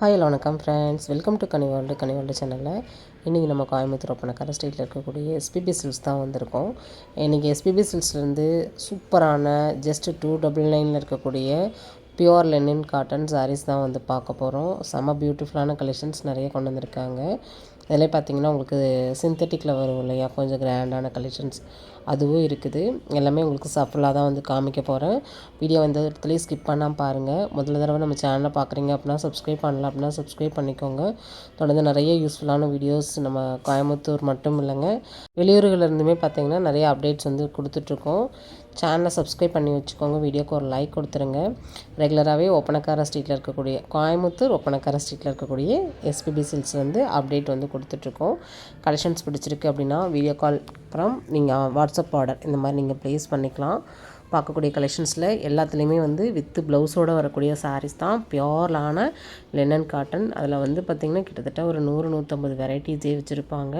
Hi hello வணக்கம் friends welcome to கனிவால்டு கனிவால்டு சேனலில் இன்றைக்கி நம்ம கோயம்புத்தூர் ஒப்பனக்கார ஸ்ட்ரீட்டில் இருக்கக்கூடிய எஸ்பிபி சில்ஸ் தான் வந்திருக்கோம். இன்றைக்கி எஸ்பிபி சில்ஸ்லேருந்து சூப்பரான ஜஸ்ட் டூ டபுள் நைனில் இருக்கக்கூடிய பியூர் லெனின் காட்டன் சாரீஸ் தான் வந்து பார்க்க போகிறோம் செம்ம பியூட்டிஃபுல்லான கலெக்ஷன்ஸ் நிறைய கொண்டு வந்திருக்காங்க. அதிலே பார்த்தீங்கன்னா உங்களுக்கு சிந்தட்டிக்கில் வரும் இல்லையா? கொஞ்சம் கிராண்டான கலெக்ஷன்ஸ் அதுவும் இருக்குது. எல்லாமே உங்களுக்கு சஃபுல்லாக தான் வந்து காமிக்க போகிறேன் வீடியோ வந்து இடத்துலையும் ஸ்கிப் பண்ணால் பாருங்கள் முதல்ல தடவை நம்ம சேனலை பார்க்குறீங்க அப்படின்னா சப்ஸ்கிரைப் பண்ணல அப்படின்னா சப்ஸ்கிரைப் பண்ணிக்கோங்க. தொடர்ந்து நிறைய யூஸ்ஃபுல்லான வீடியோஸ் நம்ம கோயம்புத்தூர் மட்டும் இல்லைங்க. வெளியூர்களிருந்துமே பார்த்திங்கன்னா பார்த்தீங்கன்னா நிறைய அப்டேட்ஸ் வந்து கொடுத்துட்ருக்கோம் சேனலை சப்ஸ்கிரைப் பண்ணி வச்சுக்கோங்க. வீடியோக்கு ஒரு லைக் கொடுத்துருங்க. ரெகுலராகவே ஒப்பனக்கார ஸ்ட்ரீட்டில் இருக்கக்கூடிய கோயம்புத்தூர் ஒப்பனக்கார ஸ்ட்ரீட்டில் இருக்கக்கூடிய எஸ்பிபி சில்ஸ் வந்து அப்டேட் வந்து கொடுத்துட்ருக்கோம். கலெக்ஷன்ஸ் பிடிச்சிருக்கு அப்படின்னா வீடியோ கால் அப்புறம் நீங்கள் வாட்ஸ்அப் ஆர்டர் இந்த மாதிரி நீங்கள் ப்ளேஸ் பண்ணிக்கலாம். பார்க்கக்கூடிய கலெக்ஷன்ஸில் எல்லாத்துலேயுமே வந்து வித்து ப்ளவுஸோடு வரக்கூடிய சாரீஸ் தான். பியோர்லான லெனன் காட்டன் அதில் வந்து பார்த்திங்கன்னா கிட்டத்தட்ட ஒரு நூறு நூற்றம்பது வெரைட்டிஸே வச்சுருப்பாங்க.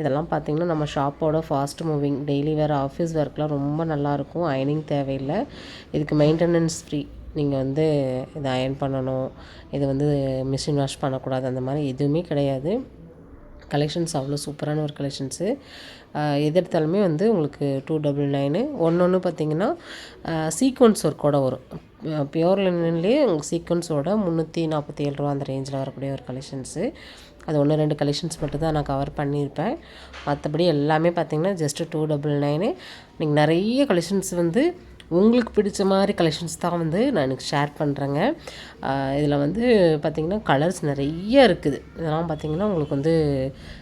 இதெல்லாம் பார்த்திங்கன்னா நம்ம ஷாப்போட ஃபாஸ்ட் மூவிங் டெய்லி வேறு ஆஃபீஸ் ஒர்க்லாம் ரொம்ப நல்லாயிருக்கும் அயனிங் தேவையில்லை. இதுக்கு மெயின்டெனன்ஸ் ஃப்ரீ நீங்கள் வந்து இதை அயன் பண்ணணும். இது வந்து மிஷின் வாஷ் பண்ணக்கூடாது. அந்த மாதிரி எதுவுமே கிடையாது. கலெக்ஷன்ஸ் அவ்வளோ சூப்பரான ஒரு கலெக்ஷன்ஸு. எதிர்த்தாலுமே வந்து உங்களுக்கு டூ டபுள் நைனு. ஒன்று ஒன்று பார்த்தீங்கன்னா சீக்வன்ஸ் ஒர்க்கோட வரும். பியோர் லினன்லேயே உங்களுக்கு சீக்வன்ஸோட முந்நூற்றி நாற்பத்தி ஏழு ரூபா அந்த ரேஞ்சில் வரக்கூடிய ஒரு கலெக்ஷன்ஸு. அது ஒன்று ரெண்டு கலெக்ஷன்ஸ் மட்டும் தான் நான் கவர் பண்ணியிருப்பேன். மற்றபடி எல்லாமே பார்த்திங்கன்னா ஜஸ்ட்டு டூ டபுள் நைனு. நீங்கள் நிறைய கலெக்ஷன்ஸ் வந்து உங்களுக்கு பிடிச்ச மாதிரி கலெக்ஷன்ஸ் தான் வந்து நான் எனக்கு ஷேர் பண்ணுறேங்க இதில் வந்து பார்த்திங்கன்னா கலர்ஸ் நிறைய இருக்குது. இதெல்லாம் பார்த்திங்கன்னா உங்களுக்கு வந்து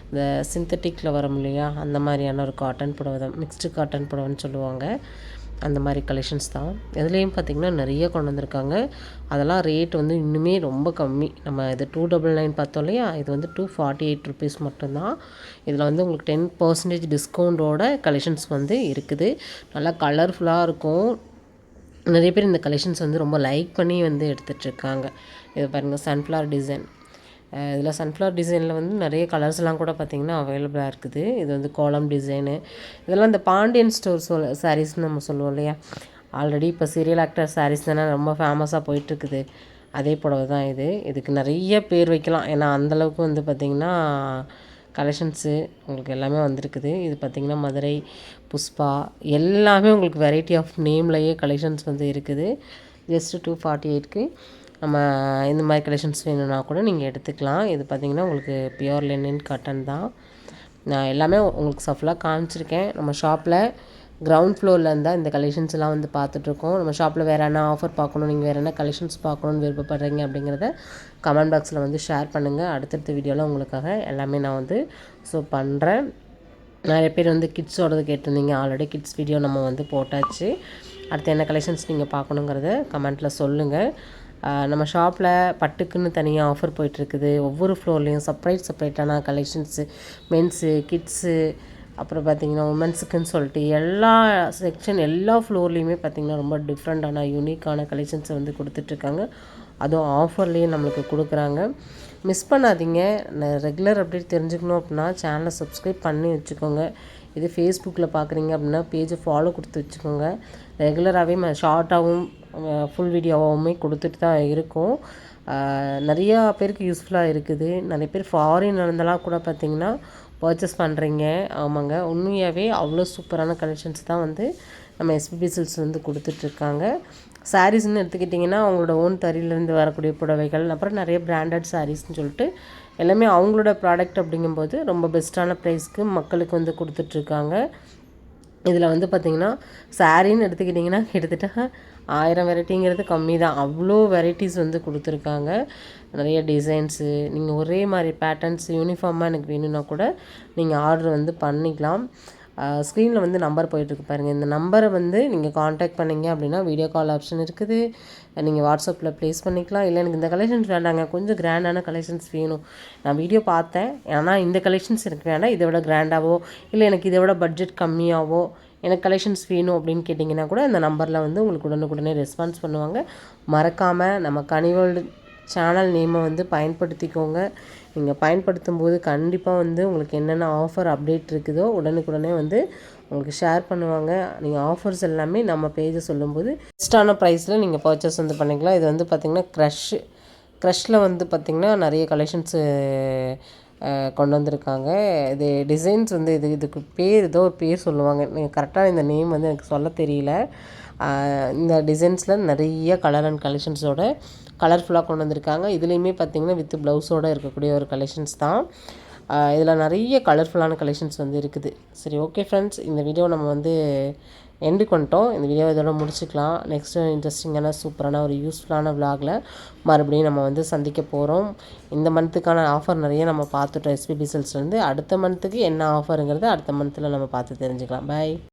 இந்த சிந்தட்டிக்கில் வரும் இல்லையா? அந்த மாதிரியான ஒரு காட்டன் புடவை தான். மிக்ஸ்டு காட்டன் புடவைன்னு சொல்லுவாங்க. அந்த மாதிரி கலெக்ஷன்ஸ் தான். இதுலேயும் பார்த்திங்கன்னா நிறைய கொண்டு வந்திருக்காங்க. அதெல்லாம் ரேட் வந்து இன்னுமே ரொம்ப கம்மி. நம்ம இது டூ டபுள் நைன் பார்த்தோம் இல்லையா? இது வந்து டூ ஃபார்ட்டி எயிட் ருபீஸ் மட்டும்தான். இதில் வந்து உங்களுக்கு டென் பர்சன்டேஜ் டிஸ்கவுண்ட்டோட கலெக்ஷன்ஸ் வந்து இருக்குது. நல்லா கலர்ஃபுல்லாக இருக்கும். நிறைய பேர் இந்த கலெக்ஷன்ஸ் வந்து ரொம்ப லைக் பண்ணி வந்து எடுத்துகிட்ருக்காங்க இது பாருங்கள் சன்ஃப்ளவர் டிசைன் இதில் சன்ஃப்ளவர் டிசைனில் வந்து நிறைய கலர்ஸ்லாம் கூட பார்த்திங்கன்னா அவைலபிளாக இருக்குது. இது வந்து கோலம் டிசைனு இதெல்லாம் இந்த பாண்டியன் ஸ்டோர் சொல் சாரீஸ்னு நம்ம சொல்லுவோம் இல்லையா? ஆல்ரெடி இப்போ சீரியல் ஆக்டர் சாரீஸ் தானே ரொம்ப ஃபேமஸாக போயிட்டுருக்குது. அதே புடவை தான் இது. இதுக்கு நிறைய பேர் வைக்கலாம். ஏன்னா அந்தளவுக்கு வந்து பார்த்திங்கன்னா கலெக்ஷன்ஸு உங்களுக்கு எல்லாமே வந்திருக்குது. இது பார்த்திங்கன்னா மதுரை புஷ்பா எல்லாமே உங்களுக்கு வெரைட்டி ஆஃப் நேம்லேயே கலெக்ஷன்ஸ் வந்து இருக்குது. ஜஸ்ட்டு டூ ஃபார்ட்டி எயிட்க்கு நம்ம இந்த மாதிரி கலெக்ஷன்ஸ் வேணும்னா கூட நீங்கள் எடுத்துக்கலாம். இது பார்த்திங்கன்னா உங்களுக்கு பியோர் லெனின் காட்டன் தான். நான் எல்லாமே உங்களுக்கு சஃபலாக காமிச்சிருக்கேன். நம்ம ஷாப்பில் கிரவுண்ட் ஃப்ளோரில் இருந்தால் இந்த கலெக்ஷன்ஸ் எல்லாம் வந்து பார்த்துட்ருக்கோம் நம்ம ஷாப்பில் வேறு என்ன ஆஃபர் பார்க்கணும் நீங்கள் வேறு என்ன கலெக்ஷன்ஸ் பார்க்கணுன்னு விருப்பப்படுறீங்க அப்படிங்கிறத கமெண்ட் பாக்ஸில் வந்து ஷேர் பண்ணுங்கள் அடுத்தடுத்த வீடியோவில் உங்களுக்காக எல்லாமே நான் வந்து ஸோ பண்ணுறேன் நிறைய பேர் வந்து கிட்ஸோடது கேட்டிருந்தீங்க. ஆல்ரெடி கிட்ஸ் வீடியோ நம்ம வந்து போட்டாச்சு. அடுத்து என்ன கலெக்ஷன்ஸ் நீங்கள் பார்க்கணுங்கிறத கமெண்ட்டில் சொல்லுங்கள் நம்ம ஷாப்பில் பட்டுக்குன்னு தனியாக ஆஃபர் போயிட்டுருக்குது. ஒவ்வொரு ஃப்ளோர்லேயும் செப்ரேட் செப்ரேட்டான கலெக்ஷன்ஸு மென்ஸு கிட்ஸு அப்புறம் பார்த்திங்கன்னா உமன்ஸுக்குன்னு சொல்லிட்டு எல்லா செக்ஷன் எல்லா ஃப்ளோர்லேயுமே பார்த்திங்கன்னா ரொம்ப டிஃப்ரெண்ட்டான யூனிக்கான கலெக்ஷன்ஸை வந்து கொடுத்துட்ருக்காங்க அதுவும் ஆஃபர்லேயும் நம்மளுக்கு கொடுக்குறாங்க. மிஸ் பண்ணாதீங்க. ரெகுலர் அப்டேட் தெரிஞ்சுக்கணும் அப்படின்னா சேனலை சப்ஸ்கிரைப் பண்ணி வச்சுக்கோங்க. இது ஃபேஸ்புக்கில் பார்க்குறீங்க அப்படின்னா பேஜை ஃபாலோ கொடுத்து வச்சுக்கோங்க. ரெகுலராகவே ஷார்ட்டாகவும் ஃபுல் வீடியோவாகவுமே கொடுத்துட்டு தான் இருக்கோம். நிறையா பேருக்கு யூஸ்ஃபுல்லாக இருக்குது. நிறைய பேர் ஃபாரின் இருந்தெல்லாம் கூட பார்த்திங்கன்னா பர்ச்சேஸ் பண்ணுறீங்க ஆமாங்க. உண்மையாகவே அவ்வளோ சூப்பரான கலெக்ஷன்ஸ் தான் வந்து நம்ம எஸ்பிபி சில்ஸ் வந்து கொடுத்துட்ருக்காங்க சாரீஸ்ன்னு எடுத்துக்கிட்டிங்கன்னா அவங்களோட ஓன் தறியிலேருந்து வரக்கூடிய புடவைகள் அப்புறம் நிறைய பிராண்டட் சாரீஸ்ன்னு சொல்லிட்டு எல்லாமே அவங்களோட ப்ராடக்ட் அப்படிங்கும்போது ரொம்ப பெஸ்ட்டான ப்ரைஸ்க்கு மக்களுக்கு வந்து கொடுத்துட்ருக்காங்க இதில் வந்து பார்த்திங்கன்னா சாரின்னு எடுத்துக்கிட்டிங்கன்னா கிட்டத்தட்ட ஆயிரம் வெரைட்டிங்கிறது கம்மி தான் அவ்வளோ வெரைட்டிஸ் வந்து கொடுத்துருக்காங்க. நிறைய டிசைன்ஸு நீங்கள் ஒரே மாதிரி பேட்டர்ன்ஸ் யூனிஃபார்மாக எனக்கு வேணும்னா கூட நீங்கள் ஆர்டர் வந்து பண்ணிக்கலாம். ஸ்க்ரீனில் வந்து நம்பர் போயிட்டுருக்கு பாருங்கள் இந்த நம்பரை வந்து நீங்கள் காண்டாக்ட் பண்ணிங்க அப்படின்னா வீடியோ கால் ஆப்ஷன் இருக்குது. நீங்கள் வாட்ஸ்அப்பில் ப்ளேஸ் பண்ணிக்கலாம். இல்லை எனக்கு இந்த கலெக்ஷன்ஸ் வேண்டாங்க. கொஞ்சம் கிராண்டான கலெக்ஷன்ஸ் வேணும். நான் வீடியோ பார்த்தேன். ஆனால் இந்த கலெக்ஷன்ஸ் எனக்கு வேண்டாம் இதை விட கிராண்டாவோ இல்லை எனக்கு இதை விட பட்ஜெட் கம்மியாகவோ எனக்கு கலெக்ஷன்ஸ் வேணும் அப்படின்னு கேட்டிங்கன்னா கூட இந்த நம்பரில் வந்து உங்களுக்கு உடனுக்குடனே ரெஸ்பான்ஸ் பண்ணுவாங்க. மறக்காமல் நம்ம கனிவோல்டு சேனல் நேமை வந்து பயன்படுத்திக்கோங்க. நீங்கள் பயன்படுத்தும் போது கண்டிப்பாக வந்து உங்களுக்கு என்னென்ன ஆஃபர் அப்டேட் இருக்குதோ உடனுக்குடனே வந்து உங்களுக்கு ஷேர் பண்ணுவாங்க. நீங்கள் ஆஃபர்ஸ் எல்லாமே நம்ம பேஜை சொல்லும்போது பெஸ்ட்டான ப்ரைஸில் நீங்கள் பர்ச்சேஸ் வந்து பண்ணிக்கலாம். இது வந்து பார்த்திங்கன்னா க்ரஷ்ஷு க்ரஷில் வந்து பார்த்திங்கன்னா நிறைய கலெக்ஷன்ஸு கொண்டு வந்திருக்காங்க இது டிசைன்ஸ் வந்து இது இதுக்கு பேர் ஏதோ ஒரு பேர் சொல்லுவாங்க. நீங்கள் கரெக்டாக இந்த நேம் வந்து எனக்கு சொல்ல தெரியல. இந்த டிசைன்ஸில் நிறைய கலர் அண்ட் கலெக்ஷன்ஸோட கலர்ஃபுல்லாக கொண்டு வந்திருக்காங்க. இதுலேயுமே பார்த்திங்கன்னா வித் ப்ளவுஸோடு இருக்கக்கூடிய ஒரு கலெக்ஷன்ஸ் தான். இதில் நிறைய கலர்ஃபுல்லான கலெக்ஷன்ஸ் வந்து இருக்குது. சரி ஓகே ஃப்ரெண்ட்ஸ் இந்த வீடியோ நம்ம வந்து எண்டு பண்ணிட்டோம் இந்த வீடியோ இதோட முடிச்சுக்கலாம். நெக்ஸ்ட்டு இன்ட்ரெஸ்டிங்கான சூப்பரான ஒரு யூஸ்ஃபுல்லான விலாகில் மறுபடியும் நம்ம வந்து சந்திக்க போகிறோம் இந்த மந்த்துக்கான ஆஃபர் நிறைய நம்ம பார்த்துட்டோம் எஸ்பிபி செல்ஸ்லேருந்து அடுத்த மந்த்துக்கு என்ன ஆஃபருங்கிறத அடுத்த மந்த்தில் நம்ம பார்த்து தெரிஞ்சுக்கலாம். பை